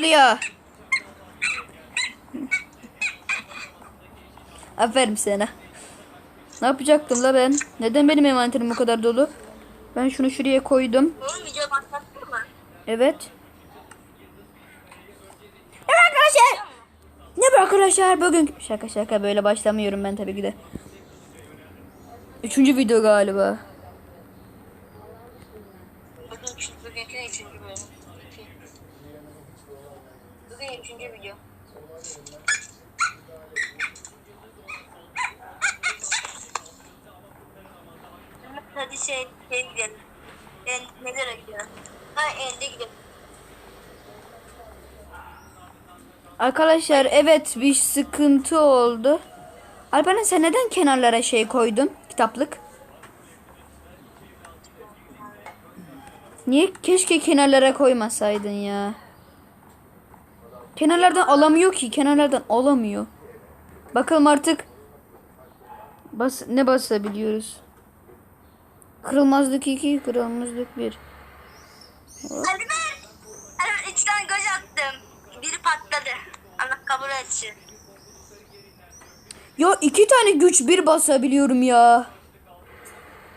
oluyor? Aferin sana. Ne yapacaktım la ben? Neden benim envanterim bu kadar dolu? Ben şunu şuraya koydum. Oğlum video başlattın mı? Evet. Evet arkadaşlar. Ne bu arkadaşlar bugün? Şaka şaka böyle başlamıyorum ben tabii ki de. Üçüncü video galiba. Bugün üçüncü, bugünkü de üçüncü bölüm. İki. Bugün üçüncü video. Hadi şey, şey gidelim. En, nelere gidiyor? Ha ende gidelim. Arkadaşlar evet bir sıkıntı oldu. Alperen sen neden kenarlara şey koydun? Kitaplık. Niye? Keşke kenarlara koymasaydın ya. Kenarlardan alamıyor ki. Kenarlardan alamıyor. Bakalım artık bas ne basabiliyoruz? Kırılmazlık 2, kırılmazlık 1. Hadi ben. Ben üç tane göz attım. Biri patladı. Allah kabul etsin. Ya iki tane güç bir basabiliyorum ya.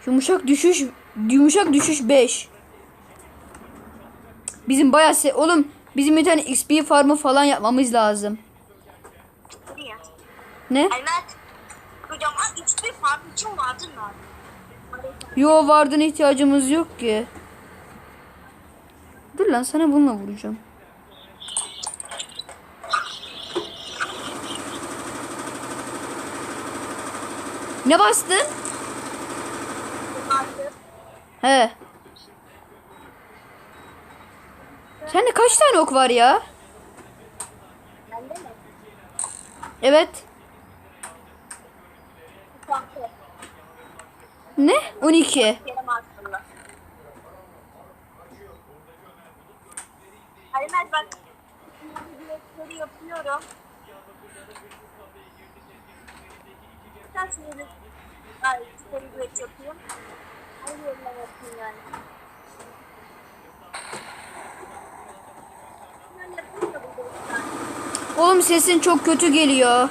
Yumuşak düşüş yumuşak düşüş 5. Bizim bayağı se oğlum bizim bir tane XP farmı falan yapmamız lazım. Ne? Elmet. Üç bir farm için vardın mı? Yo vardın ihtiyacımız yok ki. Dur lan sana bununla vuracağım. Ne bastın? He. Sende kaç tane ok var ya? Evet. Ne? 12. Kerem aslında. Elmet bak. Direktörü yapıyorum. Sen şimdi Ay, seni güveç yapayım. Yani? Ben yapayım tane. Oğlum sesin çok kötü geliyor.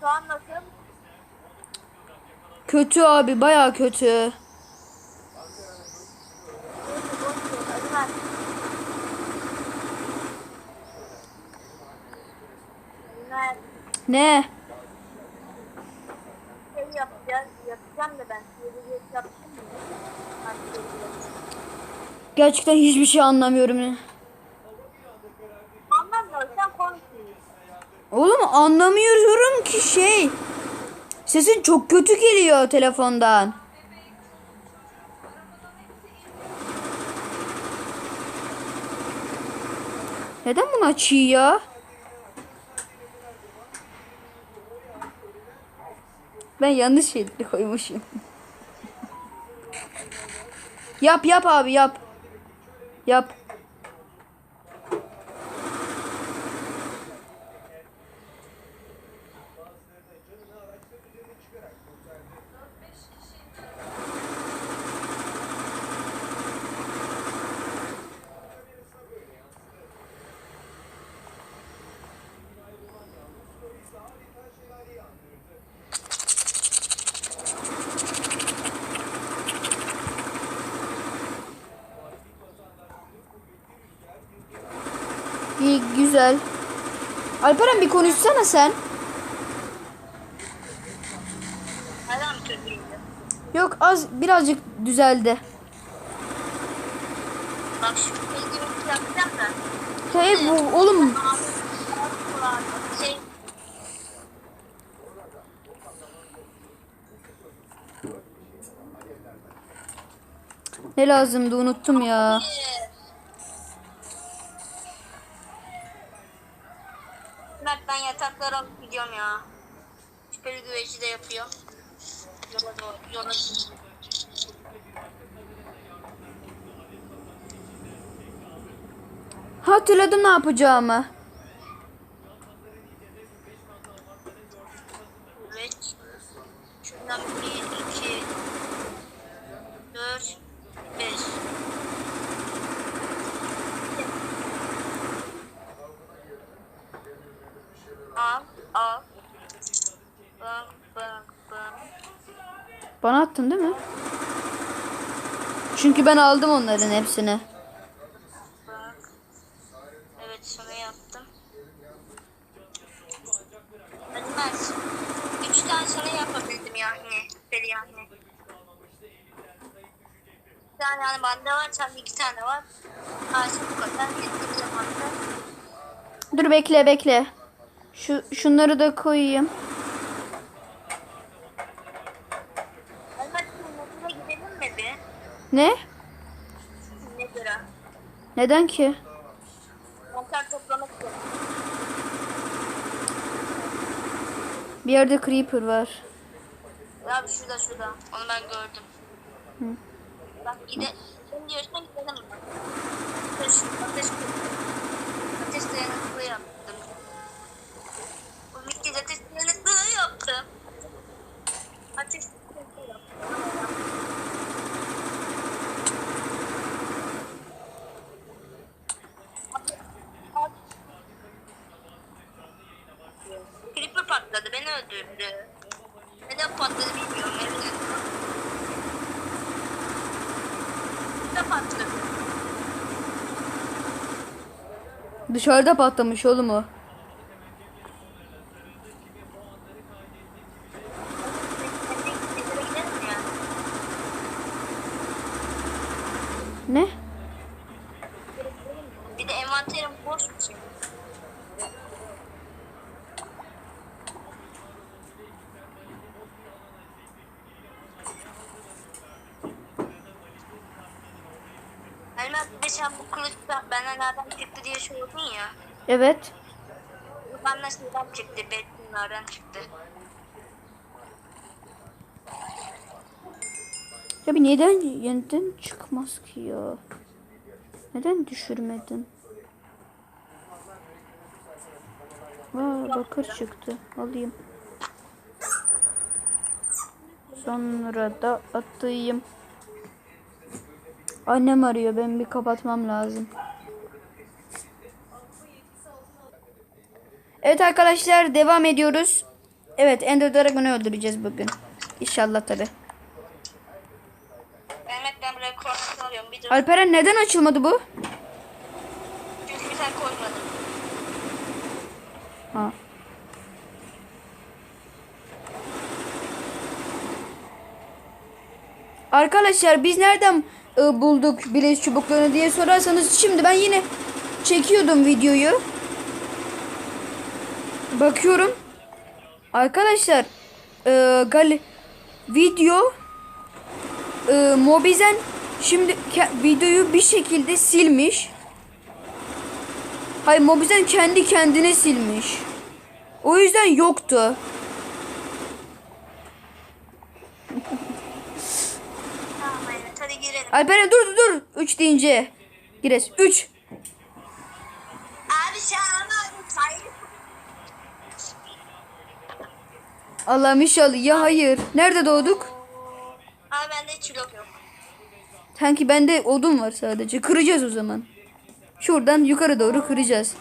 Şu an nasıl? Kötü abi baya kötü. Ne? şey yapacağım da ben. Gerçekten hiçbir şey anlamıyorum. Anlamıyorsan konuşmayın. Oğlum anlamıyorum ki şey. Sesin çok kötü geliyor telefondan. Neden bunu açıyor? Ben yanlış şeyleri koymuşum. yap yap abi yap. Yap. İyi güzel. Alperen bir konuşsana sen. Yok az birazcık düzeldi. Bak şu bilgimi yapacağım da. Hey bu oğlum Şey, ne lazımdı unuttum ya. ne yapacağımı. Bana attın değil mi? Çünkü ben aldım onların hepsini. Bekle bekle. Şu şunları da koyayım. Ne? Nether'a. Neden ki? Mantar toplamak için. Bir yerde creeper var. Ya şurada şurada. Onu ben gördüm. Hı. Bak gide. Sen diyorsan gidelim mi? Ateş, 这样就可以了。Dışarıda patlamış oğlum o. Ne? Bir de envanterim boş mu şimdi? Elmas bir de sen bu kılıçta benden nereden çıktı diye sordun ya. Evet. Benden şeyden çıktı, Bettinlerden çıktı. Ya bir neden yeniden çıkmaz ki ya? Neden düşürmedin? Aa, bakır çıktı. Alayım. Sonra da atayım. Annem arıyor. Ben bir kapatmam lazım. Evet arkadaşlar devam ediyoruz. Evet Ender Dragon'u öldüreceğiz bugün. İnşallah tabi. Mehmet ben buraya koordinat alıyorum. Bir dur. Alperen neden açılmadı bu? Çünkü bir tane koymadım. Ha. Arkadaşlar biz nereden e, bulduk bileş çubuklarını diye sorarsanız şimdi ben yine çekiyordum videoyu. Bakıyorum. Arkadaşlar e, gal video e, Mobizen şimdi videoyu bir şekilde silmiş. Hayır Mobizen kendi kendine silmiş. O yüzden yoktu. Tamam Mehmet hadi girelim. Alperen dur dur dur. 3 deyince. Gires. 3. Abi sen ama hayır. Allah'ım inşallah. Ya hayır. Nerede doğduk? Abi bende hiç blok yok. Sanki bende odun var sadece. Kıracağız o zaman. Şuradan yukarı doğru kıracağız.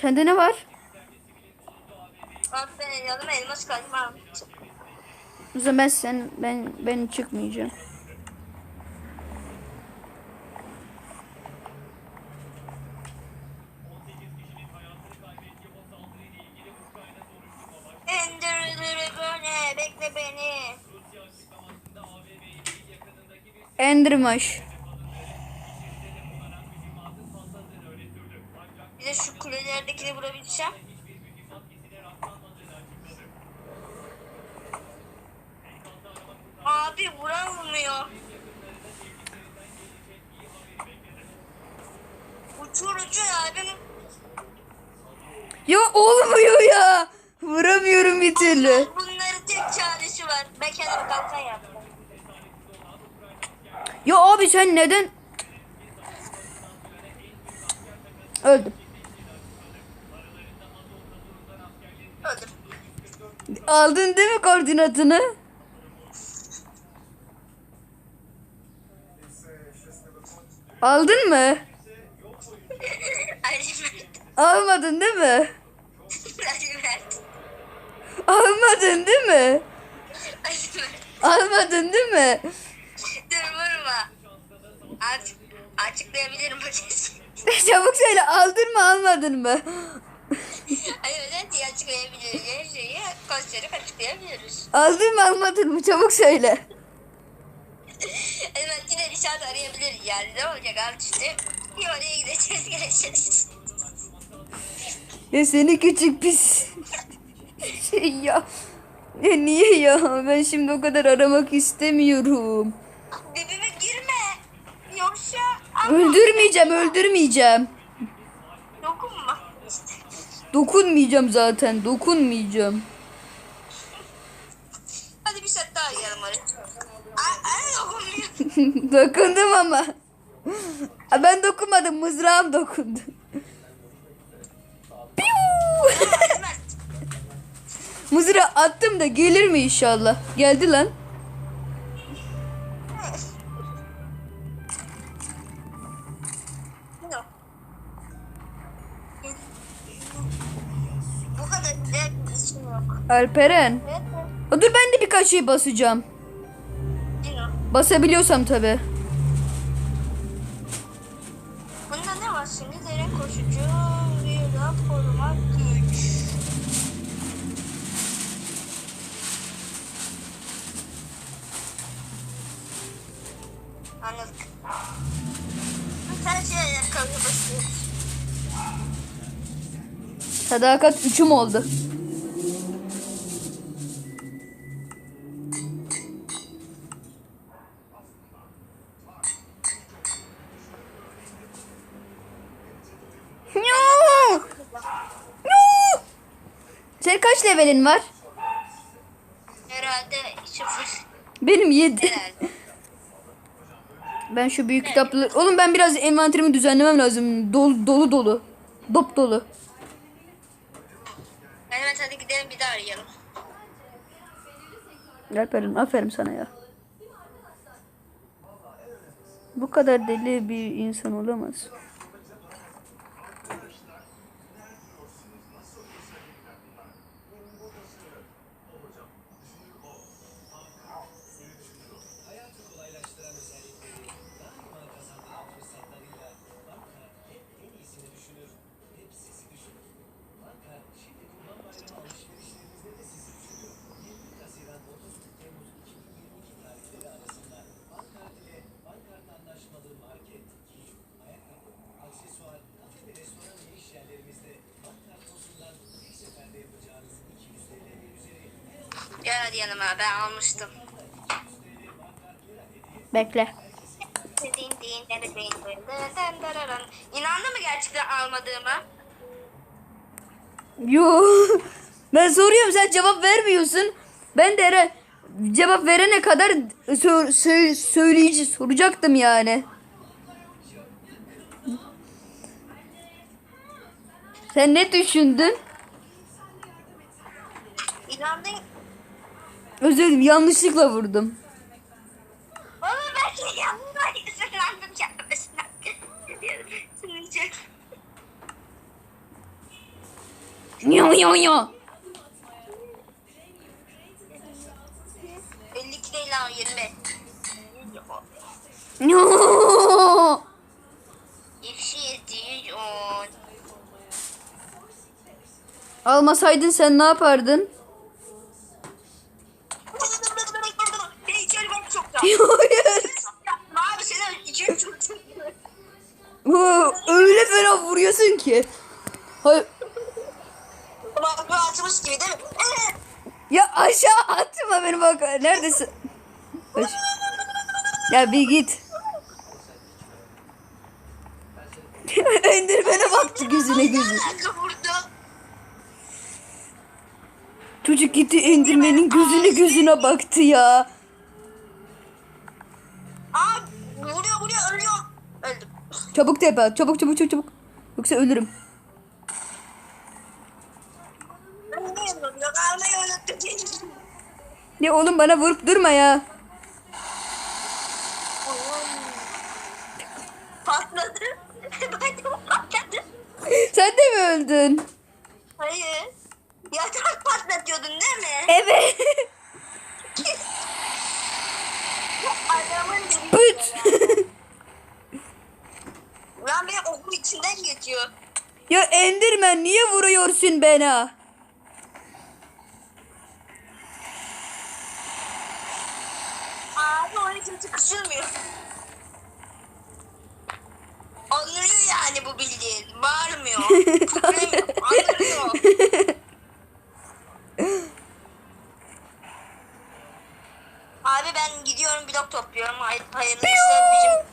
Sende ne var? Abi yanıma elmas kaçmam. O zaman ben sen ben ben çıkmayacağım. Bekle beni. Endermaş. Bir de şu kulelerdekini vurabilsem. Abi vuramıyor. Uçur uçur abim. Ya olmuyor ya. Vuramıyorum bir türlü. Bunların tek çaresi var. Ben kendime kalkan yaptım. Ya abi sen neden? Öldüm. Öldüm. Aldın değil mi koordinatını? Aldın mı? Almadın değil mi? Almadın değil mi? Almadın değil mi? Dur vurma. Artık açıklayabilirim bu. Çabuk söyle aldın mı almadın mı? Hayır öyle diye açıklayabiliriz. Her şeyi konuşarak açıklayabiliyoruz. Aldın mı almadın mı? Çabuk söyle. Yine Rişat arayabiliriz yani. Ne olacak abi işte. Bir oraya gideceğiz geleceğiz. Ya seni küçük pis. Şey ya. Ya niye ya? Ben şimdi o kadar aramak istemiyorum. Dibime girme. Yoksa Öldürmeyeceğim, öldürmeyeceğim. dokunma. Dokunmayacağım zaten, dokunmayacağım. Hadi bir set daha arayalım oraya. Dokundum ama. Ben dokunmadım, mızrağım dokundu. Mızrağı attım da gelir mi inşallah? Geldi lan. Yok. Alperen. Dur ben de birkaç şey basacağım. Basabiliyorsam tabi. Bunda ne var şimdi? Derin koşucu, vida, koruma, güç. Anladık. Sen şey ayakkabı basıyorsun. Sadakat üçüm oldu. Senin kaç levelin var? Herhalde sıfır. Benim 7. Herhalde. Ben şu büyük kitapları... Oğlum ben biraz envanterimi düzenlemem lazım. Dolu dolu dolu. Dop dolu. Evet hadi gidelim bir daha arayalım. Alperen aferin sana ya. Bu kadar deli bir insan olamaz. Gel hadi yanıma ben almıştım. Bekle. İnandın mı gerçekten almadığıma? Yo. Ben soruyorum sen cevap vermiyorsun. Ben de cevap verene kadar sö- sö- söyleyici soracaktım yani. Sen ne düşündün? Özür dilerim yanlışlıkla vurdum. Baba ben de yanımda ısınlandım kendisinden. Yo yo yo. 52 değil lan 20. Yo. Ekşi 710. Almasaydın sen ne yapardın? Bir içeri bak çok da. Hayır. Abi senin içeri çok Bu öyle fena vuruyorsun ki. Hayır. Bak bu açmış gibi değil mi? Ya aşağı atma beni bak. Neredesin? Aş- Ya bir git. Endirmene baktı gözüne gözü. Çocuk gitti endirmenin gözüne gözüne baktı ya. Çabuk tepe at. Çabuk çabuk çabuk çabuk. Yoksa ölürüm. Ya oğlum bana vurup durma ya. Patladı. patladı. Sen de mi öldün? Hayır. Yatak patlatıyordun değil mi? Evet. Ya Enderman niye vuruyorsun bana? Abi onun için sıkışılmıyor. Anlıyor yani bu bildiğin. Bağırmıyor. Kükremiyor. Anlıyor. Abi ben gidiyorum blok topluyorum. Hay hayırlı işler bizim.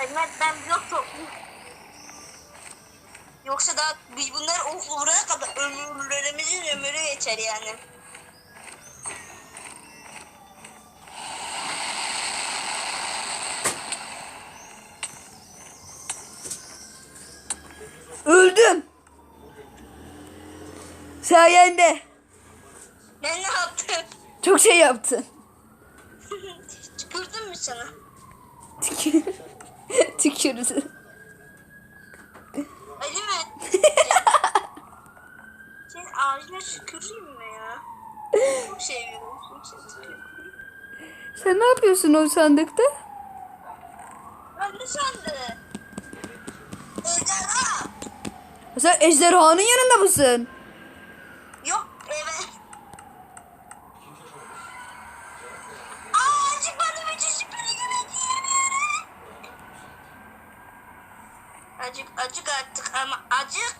Mehmet ben blok topluyorum. Yoksa daha biz bunları vurana kadar ömürlerimizin ömrü geçer yani. Öldüm. Sayende. Ben ne yaptım? Çok şey yaptın. Tükürdün mü sana? Tükür. Tükürdün. Ali mi? Senin ağzına tüküreyim mi ya? Çok seviyorum. Çok seviyorum. Sen ne yapıyorsun o sandıkta? Ben ne sandı? Ejderha! Sen ejderhanın yanında mısın? Acık acık artık ama acık.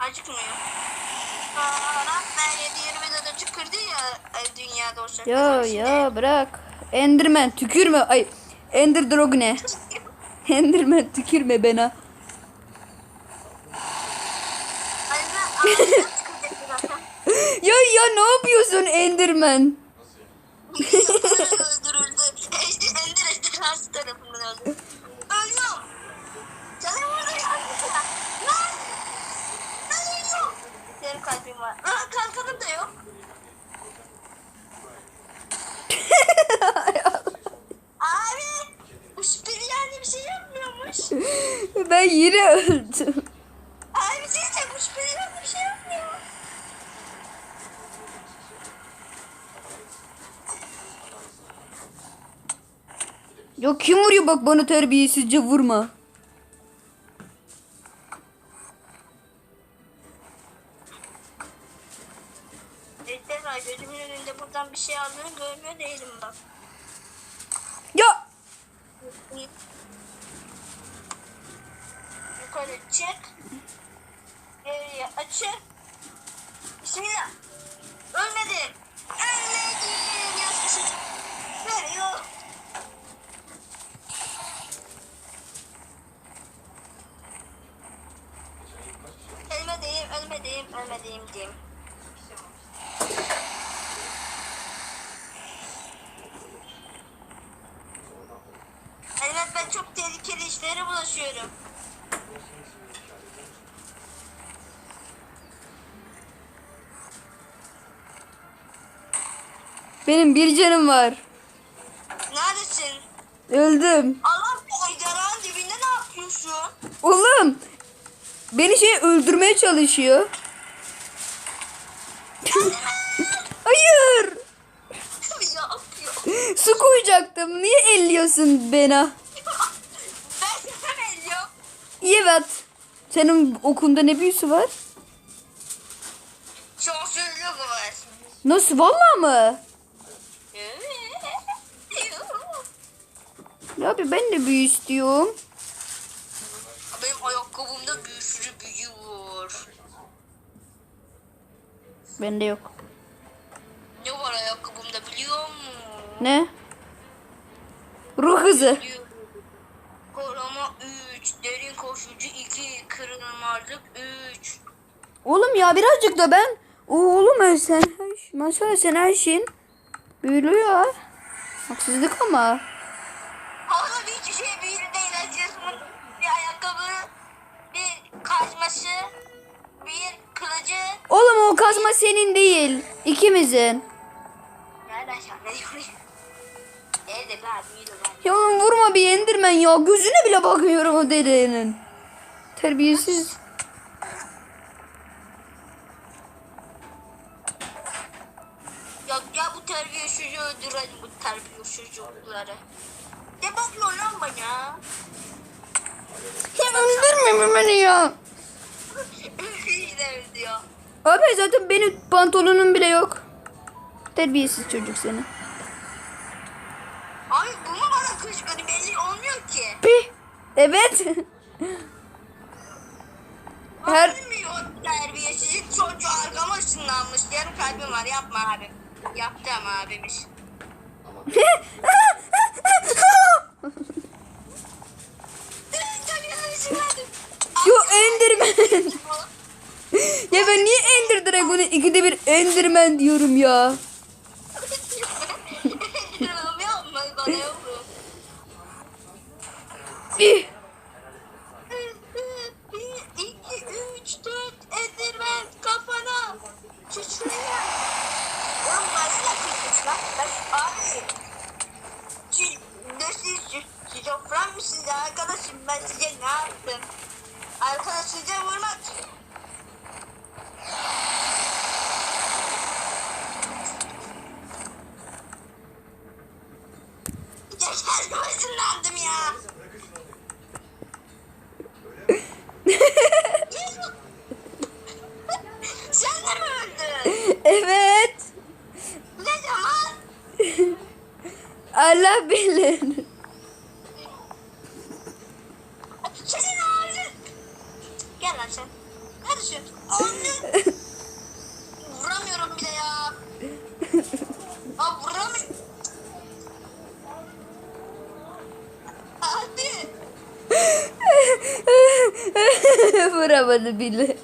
Acıkmıyor. Aa, ben 7-20'de de tükürdü ya e, dünyada o şaka. Ya ya bırak. Enderman tükürme. Ay Ender Dragon'e. Enderman tükürme bana. Ya ya ne yapıyorsun Enderman? öldürüldü. Ender ejderhası tarafından öldü. Ölüyorum. Canım orada kaldı. Lan! Ölüyorum. Benim kalbim var. Lan kalkanım da yok. Abi! Bu şüpheli yani bir şey yapmıyormuş. Ben yine öldüm. Abi bir şey diyeceğim. Bu şüpheli yani bir şey yapmıyor. Ya kim vuruyor bak bana terbiyesizce vurma. Buradan bir şey aldığını görmüyor değilim bak. Ya Yukarı çık. Geriye açık. Bismillah. Ölmedim. Ölmedim. Yaşasın. Veriyor. Ölmedim, ölmedim, ölmedim diyeyim. Evet ben çok işlere bulaşıyorum. benim bir canım var. Neredesin? Öldüm. Allah ejderhanın dibinde ne yapıyorsun? Oğlum beni şey öldürmeye çalışıyor. Hayır. Su koyacaktım. Niye elliyorsun beni? Evet. Senin okunda ne büyüsü var? Şansözlük var. Nasıl valla mı? Ya abi ben de büyü istiyorum. Benim ayakkabımda bir sürü büyü var. Bende yok. Ne var ayakkabımda biliyor musun? Ne? Ruh hızı. 2, kırılmazlık 3. Oğlum ya birazcık da ben. Oğlum sen. Maşallah sen her şeyin büyülü ya. Haksızlık ama. Ama hiçbir şey büyülü değil. Bir ayakkabı, bir kaçması, bir kılıcı. Oğlum o kazma senin değil. ikimizin. Nereden sen ne diyorsun? Ya vurma bir Enderman ya. Gözüne bile bakmıyorum o dedenin. Terbiyesiz. Ya, ya bu terbiyesizi öldürelim bu terbiyesiz çocukları. Ne bakıyor lan bana? Ya öldürme beni ya. Yine öldürüyor. Abi zaten benim pantolonum bile yok. Terbiyesiz çocuk seni. Abi bu mu bana kışkırtı belli olmuyor ki. Pih. Evet. Her- Bilmiyor terbiyesiz çocuğu arkama ışınlanmış. Yarım kalbim var yapma abi. Yaptı ama abimiz. Yo Enderman. ya ben niye Ender Dragon'u ikide bir Enderman diyorum ya. Yapma bana yavrum. Pih. Bir, iki, üç, dört, Enderman kafana. Çüçüğüne. Lan başla kıymış lan. Ben abi. Siz, ne siz, şizofren misiniz arkadaşım? Ben size ne yaptım? Arkadaşınıza vurmak. Geçer ısınlandım ya. Sen de mi öldün? Evet. Ne zaman? Allah bilir. Senin ağzın. Gel lan sen. Neredesin? Ağzın. Vuramıyorum bir de ya. Aa vuramıyorum. Hadi. Vuramadı bile.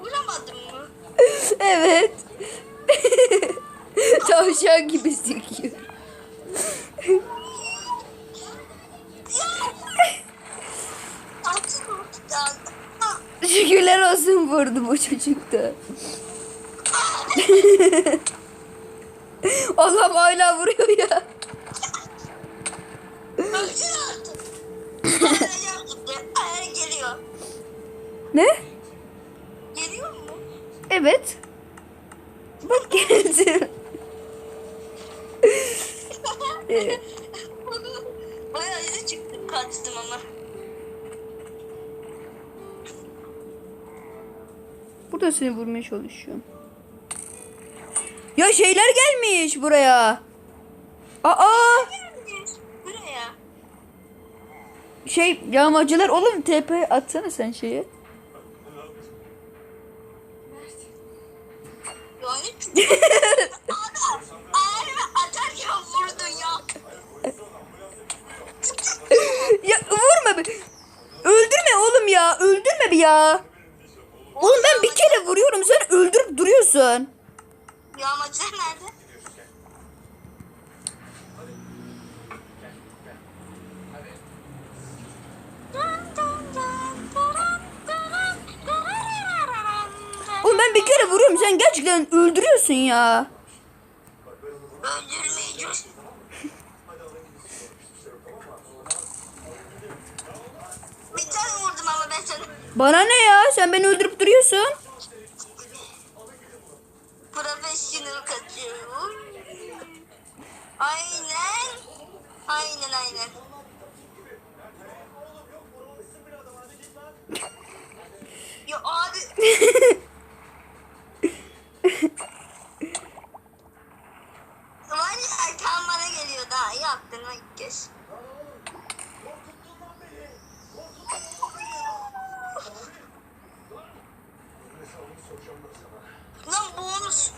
Vuramadın mı? Evet. Tavşan gibi sekiyor. Altın oldu da. Ah, Şükürler olsun vurdu bu çocuk da. Allah'ım hala vuruyor ya. Ne? Geliyor mu? Evet. Bak geldi. Evet. Bayağı izi çıktı kaçtım ama. Burada seni vurmaya çalışıyorum. Ya şeyler gelmiş buraya. Aa Buraya. şey yağmacılar oğlum TP atsana sen şeye. Ya. Ya vurma bir. Öldürme oğlum ya. Öldürme bir ya. Vuruyorum sen öldürüp duruyorsun. Yağmacılar nerede? Oğlum ben bir kere vuruyorum sen gerçekten öldürüyorsun ya. Öldürmeyeceğiz. Bir tane vurdum ama ben sana. Bana ne ya sen beni öldürüp duruyorsun. Professional kaçıyor. Aynen. Aynen aynen. Ya abi. Var ya kan bana geliyor daha iyi yaptın lan ilk kez. Lan bonus.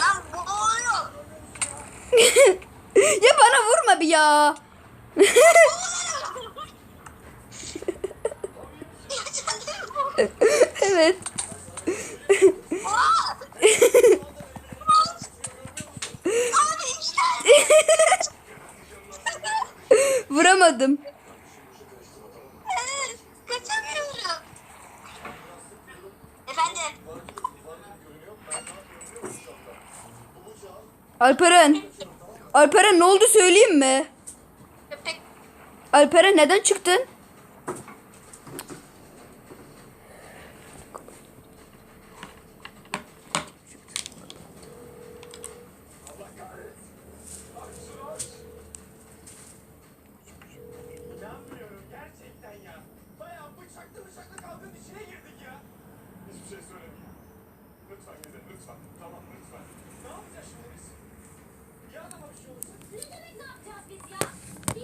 Lan boğuluyor. ya bana vurma bir ya. evet. Vuramadım. Alperen. Alperen ne oldu söyleyeyim mi? Alperen neden çıktın?